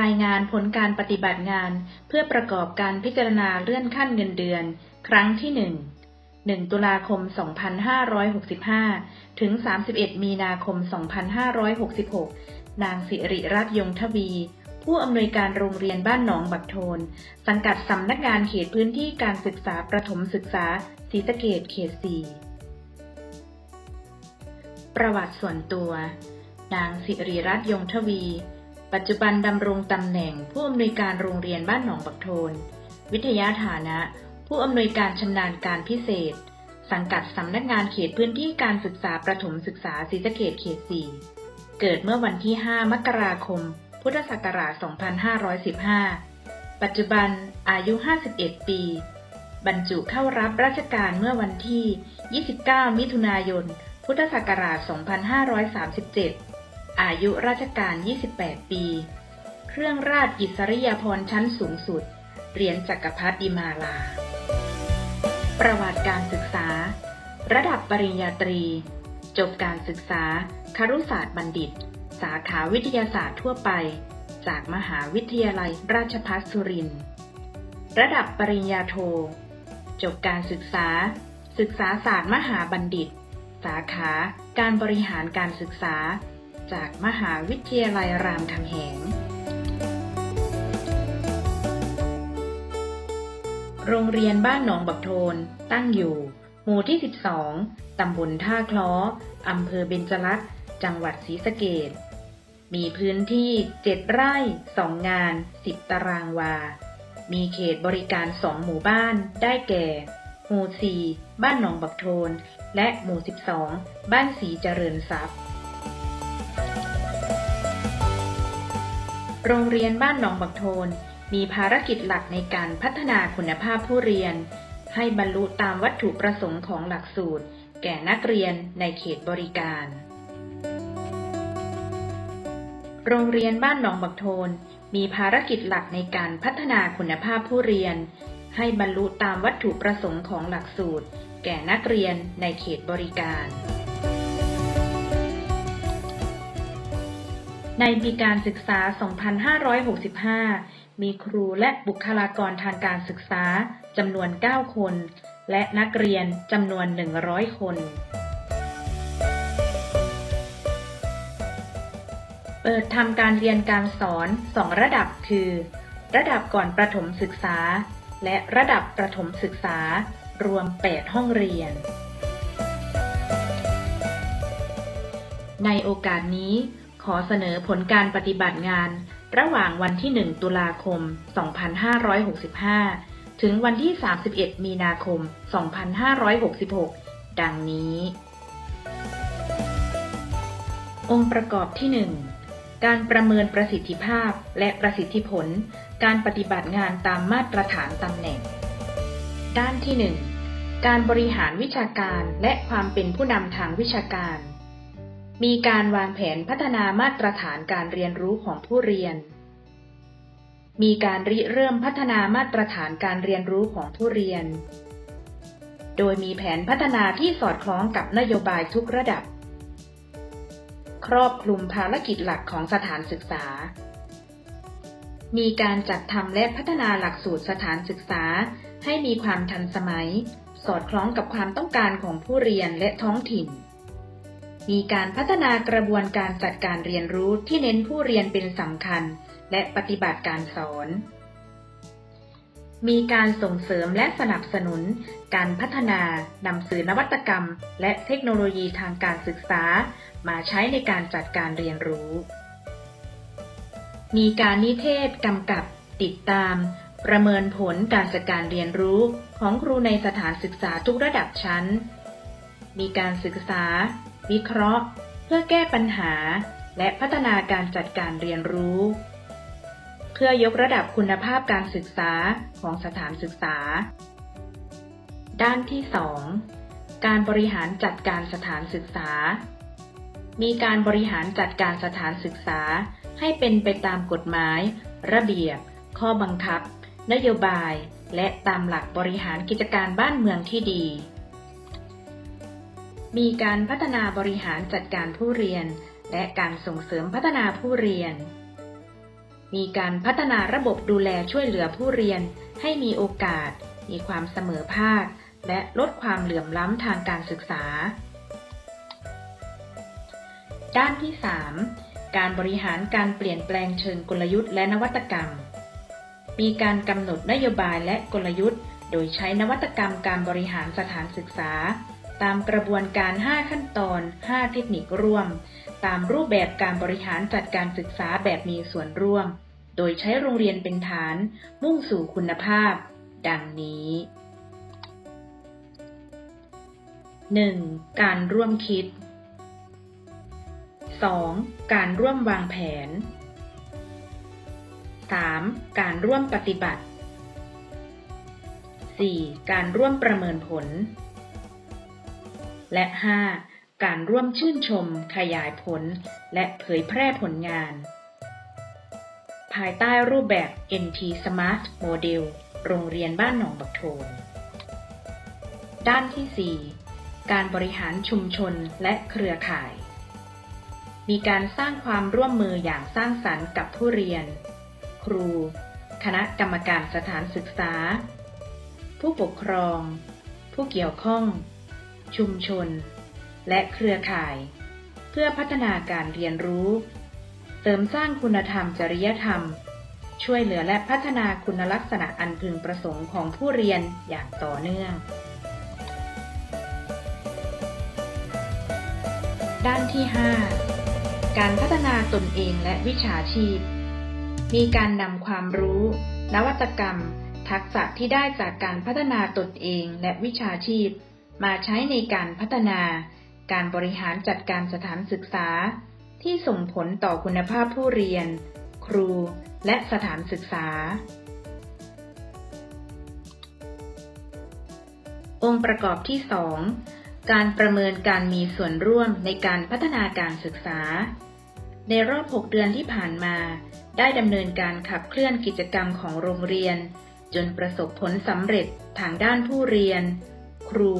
รายงานผลการปฏิบัติงานเพื่อประกอบการพิจารณาเลื่อนขั้นเงินเดือน ครั้งที่1 1ตุลาคม 2565 ถึง 31 มีนาคม 2566 นางสิริรัตน์ยงทวี ผู้อำนวยการโรงเรียนบ้านหนองบักโทน สังกัดสำนักงานเขตพื้นที่การศึกษาประถมศึกษาศรีสะเกดเขต 4 ประวัติส่วนตัว นางสิริรัตน์ยงทวี ปัจจุบันดำรงตำแหน่งผู้อำนวยการโรงเรียนบ้านหนองบักโทน วิทยาฐานะ ผู้อำนวยการชำนาญการพิเศษ สังกัดสำนักงานเขตพื้นที่การศึกษาประถมศึกษาศรีสะเกดเขต 4 เกิดเมื่อวันที่ 5 มกราคม พุทธศักราช 2515 ปัจจุบันอายุ 51 ปี บรรจุเข้ารับราชการเมื่อวันที่ 29 มิถุนายน พุทธศักราช 2537 อายุราชการ 28 ปี เครื่องราชอิสริยาภรณ์ชั้นสูงสุด เหรียญจักรพรรดิมาลา ประวัติการศึกษา ระดับปริญญาตรี จบการศึกษาครุศาสตร์บัณฑิต สาขาวิทยาศาสตร์ทั่วไป จากมหาวิทยาลัยราชภัฏสุรินทร์ ระดับปริญญาโท จบการศึกษา ศึกษาศาสตร์มหาบัณฑิต สาขาการบริหารการศึกษา จากมหาวิทยาลัยรามคำแหง โรงเรียนบ้านหนองบักโทนตั้งอยู่ หมู่ที่ 12 ตำบลท่าคล้อ อำเภอเบญจลักษ์จังหวัดศรีสะเกษมีพื้นที่ 7 ไร่ 2 งาน 10 ตารางวา มีเขตบริการ 2 หมู่บ้าน ได้แก่ หมู่ 4 บ้านหนองบักโทน และหมู่ 12 บ้านสีเจริญทรัพย์ โรงเรียนบ้านหนองบักโทน มีภารกิจหลักในการพัฒนาคุณภาพผู้เรียน ให้บรรลุตามวัตถุประสงค์ของหลักสูตร แก่นักเรียนในเขตบริการ โรงเรียนบ้านหนองบักโทน มีภารกิจหลักในการพัฒนาคุณภาพผู้เรียน ให้บรรลุตามวัตถุประสงค์ของหลักสูตร แก่นักเรียนในเขตบริการ ในปีการศึกษา 2565 มีครูและบุคลากรทางการศึกษาจำนวน 9 คน และนักเรียนจำนวน 100 คน เปิดทำการเรียนการสอน 2 ระดับคือ ระดับก่อนประถมศึกษา และระดับประถมศึกษา รวม 8 ห้องเรียน ในโอกาสนี้ ขอเสนอผลการปฏิบัติงาน ระหว่างวันที่ 1 ตุลาคม 2565 ถึงวันที่ 31 มีนาคม 2566 ดังนี้ องค์ประกอบที่ 1 การประเมินประสิทธิภาพและประสิทธิผล การปฏิบัติงานตามมาตรฐานตำแหน่ง ด้านที่ 1 การบริหารวิชาการและความเป็นผู้นำทางวิชาการ มีการวางแผนพัฒนามาตรฐานการเรียนรู้ของผู้เรียน มีการริเริ่มพัฒนามาตรฐานการเรียนรู้ของผู้เรียน โดยมีแผนพัฒนาที่สอดคล้องกับนโยบายทุกระดับ ครอบคลุมภารกิจหลักของสถานศึกษา มีการจัดทำและพัฒนาหลักสูตรสถานศึกษาให้มีความทันสมัย สอดคล้องกับความต้องการของผู้เรียนและท้องถิ่น มีการพัฒนากระบวนการจัดการเรียนรู้ที่เน้นผู้เรียนเป็นสำคัญ และปฏิบัติการสอน มีการส่งเสริมและสนับสนุน การพัฒนานำสื่อนวัตกรรม และเทคโนโลยีทางการศึกษา มาใช้ในการจัดการเรียนรู้ มีการนิเทศกำกับติดตาม ประเมินผลการจัดการเรียนรู้ของครูในสถานศึกษาทุกระดับชั้น มีการศึกษา วิเคราะห์ เพื่อแก้ปัญหา และพัฒนาการจัดการเรียนรู้ เพื่อยกระดับคุณภาพการศึกษาของสถานศึกษา ด้านที่ 2 การบริหารจัดการสถานศึกษา มีการบริหารจัดการสถานศึกษา ให้เป็นไปตามกฎหมาย ระเบียบ ข้อบังคับ นโยบาย และตามหลักบริหารกิจการบ้านเมืองที่ดี มีการพัฒนาบริหารจัดการผู้เรียน และการส่งเสริมพัฒนาผู้เรียน มีการพัฒนาระบบดูแลช่วยเหลือผู้เรียน ให้มีโอกาส มีความเสมอภาค และลดความเหลื่อมล้ำทางการศึกษา ด้านที่ 3 การบริหารการเปลี่ยนแปลงเชิงกลยุทธ์และนวัตกรรม มีการกำหนดนโยบายและกลยุทธ์ โดยใช้นวัตกรรมการบริหารสถานศึกษา ตามกระบวนการ 5 ขั้นตอน 5 เทคนิคร่วม ตามรูปแบบการบริหารจัดการศึกษาแบบมีส่วนร่วม โดยใช้โรงเรียนเป็นฐาน มุ่งสู่คุณภาพ ดังนี้ 1. การร่วมคิด 2. การร่วมวางแผน 3. การร่วมปฏิบัติ 4. การร่วมประเมินผล และ 5. การร่วมชื่นชม ขยายผล และเผยแพร่ผลงาน ภายใต้รูปแบบ NT Smart Model โรงเรียนบ้านหนองบักโทน ด้านที่ 4 การบริหารชุมชนและเครือข่าย มีการสร้างความร่วมมืออย่างสร้างสรรค์กับผู้เรียน ครู คณะกรรมการสถานศึกษา ผู้ปกครอง ผู้เกี่ยวข้อง ชุมชน และเครือข่าย เพื่อพัฒนาการเรียนรู้ เสริมสร้างคุณธรรมจริยธรรม ช่วยเหลือและพัฒนาคุณลักษณะอันพึงประสงค์ของผู้เรียนอย่างต่อเนื่อง ด้านที่ 5 การพัฒนาตนเองและวิชาชีพ มีการนำความรู้ นวัตกรรมทักษะที่ได้จากการพัฒนาตนเองและวิชาชีพ มาใช้ในการพัฒนา การบริหารจัดการสถานศึกษา ที่ส่งผลต่อคุณภาพผู้เรียน ครู และสถานศึกษา องค์ประกอบที่ 2 การประเมินการมีส่วนร่วมในการพัฒนาการศึกษา ในรอบ 6 เดือนที่ผ่านมา ได้ดำเนินการขับเคลื่อนกิจกรรมของโรงเรียน จนประสบผลสำเร็จทางด้านผู้เรียน ครู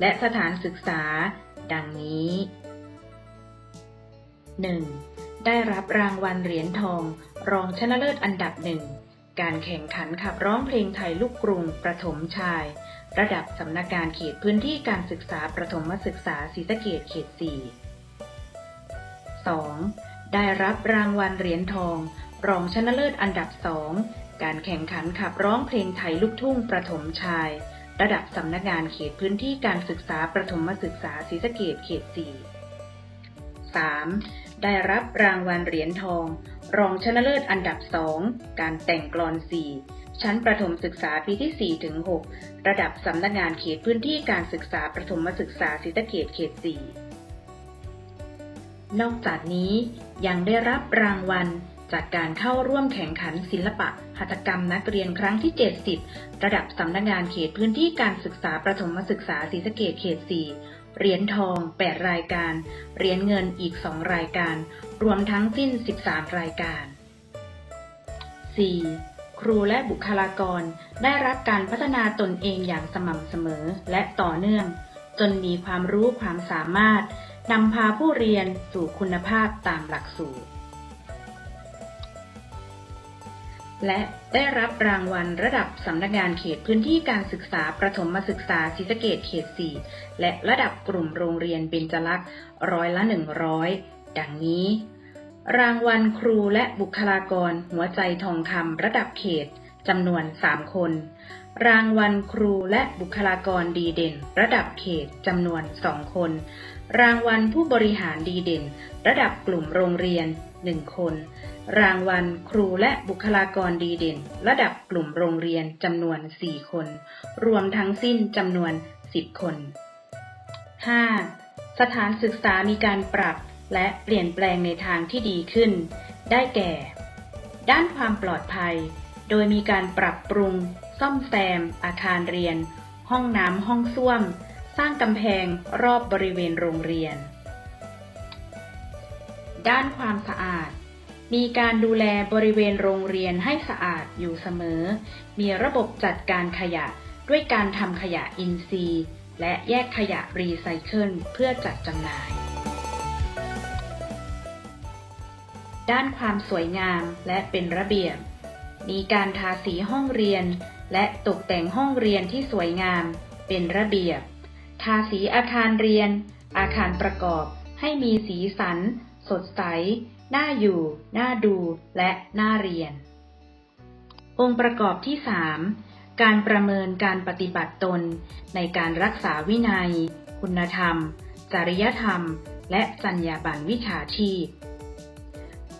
และสถานศึกษา ดังนี้ 1. ได้รับรางวัลเหรียญทอง รองชนะเลิศอันดับหนึ่ง การแข่งขันขับร้องเพลงไทยลูกกรุงประถมชาย ระดับสำนักงานเขตพื้นที่การศึกษาประถมศึกษาศรีสะเกษเขต 4 2. ได้รับรางวัลเหรียญทอง รองชนะเลิศอันดับสองการแข่งขันขับร้องเพลงไทยลูกทุ่งประถมชาย ระดับสำนักงานเขตพื้นที่การศึกษาประถมศึกษาศรีสะเกษเขต 4 3. ได้รับรางวัลเหรียญทอง รองชนะเลิศอันดับสองการแต่งกลอน 4 ชั้นประถมศึกษาปีที่ 4 ถึง 6 ระดับสำนักงานเขตพื้นที่การศึกษาประถมศึกษาศรีสะเกษเขต 4 นอกจากนี้ยังได้รับรางวัล จากการเข้าร่วมแข่งขันศิลปะ หัตถกรรมนักเรียนครั้งที่ 70 ระดับสำนักงานเขตพื้นที่การศึกษาประถมศึกษาศรีสะเกษเขต 4 เหรียญทอง 8 รายการ เหรียญเงินอีก 2 รายการ รวมทั้งสิ้น 13 รายการ 4. ครูและบุคลากรได้รับการพัฒนาตนเองอย่างสม่ำเสมอและต่อเนื่อง จนมีความรู้ความสามารถนำพาผู้เรียนสู่คุณภาพตามหลักสูตร และได้รับรางวัลระดับสำนักงานเขตพื้นที่การศึกษาประถมศึกษาศรีสะเกษเขต 4 และระดับกลุ่มโรงเรียนเบญจลักษณ์ร้อยละ 100 ดังนี้ รางวัลครูและบุคลากรหัวใจทองคำระดับเขตจำนวน 3 คน รางวัลครูและบุคลากรดีเด่น ระดับเขตจำนวน 2 คน รางวัลผู้บริหารดีเด่น ระดับกลุ่มโรงเรียน 1 คน รางวัลครูและบุคลากรดีเด่น ระดับกลุ่มโรงเรียนจำนวน 4 คน รวมทั้งสิ้นจำนวน 10 คน 5. สถานศึกษามีการปรับและเปลี่ยนแปลงในทางที่ดีขึ้น ได้แก่ ด้านความปลอดภัย โดยมีการปรับปรุง ซ่อมแซม อาคารเรียน ห้องน้ำห้องส้วม สร้างกำแพงรอบบริเวณโรงเรียน ด้านความสะอาด มีการดูแลบริเวณโรงเรียนให้สะอาดอยู่เสมอ มีระบบจัดการขยะด้วยการทำขยะอินทรีย์ และแยกขยะรีไซเคิลเพื่อจัดจำหน่าย ด้านความสวยงามและเป็นระเบียบ มีการทาสีห้องเรียน และตกแต่งห้องเรียนที่สวยงาม เป็นระเบียบ ทาสีอาคารเรียน อาคารประกอบให้มีสีสัน สดใส น่าอยู่ น่าดู และน่าเรียน องค์ประกอบที่ 3 การประเมินการปฏิบัติตน ในการรักษาวินัย คุณธรรม จริยธรรม และจรรยาบรรณวิชาชีพ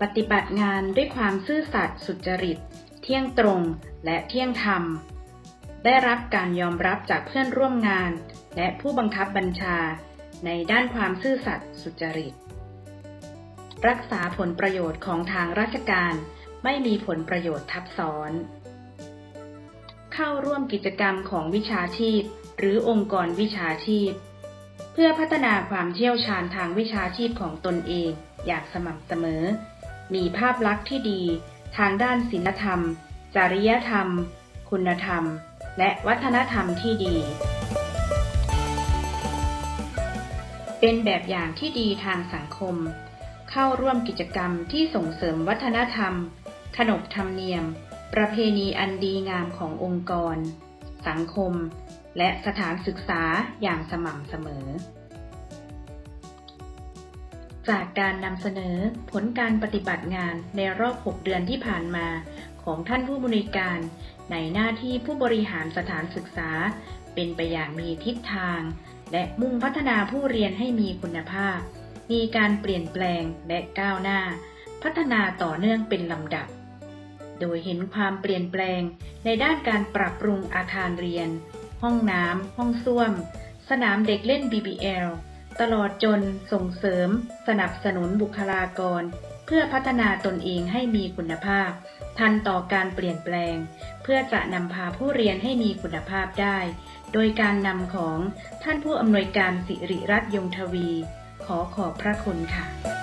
ปฏิบัติงานด้วยความซื่อสัตย์สุจริต เที่ยงตรงและเที่ยงธรรม ได้รับการยอมรับจากเพื่อนร่วมงาน และผู้บังคับบัญชาในด้านความซื่อสัตย์สุจริต รักษาผลประโยชน์ของทางราชการ ไม่มีผลประโยชน์ทับซ้อน เข้าร่วมกิจกรรมของวิชาชีพ หรือองค์กรวิชาชีพ เพื่อพัฒนาความเชี่ยวชาญทางวิชาชีพของตนเองอย่างสม่ำเสมอ มีภาพลักษณ์ที่ดี ทางด้านศีลธรรม จริยธรรม คุณธรรม และวัฒนธรรมที่ดี เป็นแบบอย่างที่ดีทางสังคม เข้าร่วมกิจกรรมที่ส่งเสริมวัฒนธรรม ขนบธรรมเนียม ประเพณีอันดีงามขององค์กร สังคม และสถานศึกษาอย่างสม่ำเสมอ จากการนำเสนอผลการปฏิบัติงานในรอบ 6 เดือนที่ผ่านมาของท่านผู้บริการ ในหน้าที่ผู้บริหารสถานศึกษา เป็นไปอย่างมีทิศทาง และมุ่งพัฒนาผู้เรียนให้มีคุณภาพ มีการเปลี่ยนแปลงและก้าวหน้า พัฒนาต่อเนื่องเป็นลำดับ โดยเห็นความเปลี่ยนแปลงในด้านการปรับปรุงอาคารเรียน ห้องน้ำห้องส้วม สนามเด็กเล่น BBL ตลอดจนส่งเสริม สนับสนุนบุคลากร เพื่อพัฒนาตนเองให้มีคุณภาพ ทันต่อการเปลี่ยนแปลง เพื่อจะนำพาผู้เรียนให้มีคุณภาพได้ โดยการนำของท่านผู้อำนวยการสิริรัตน์ยงทวี ขอขอบพระคุณค่ะ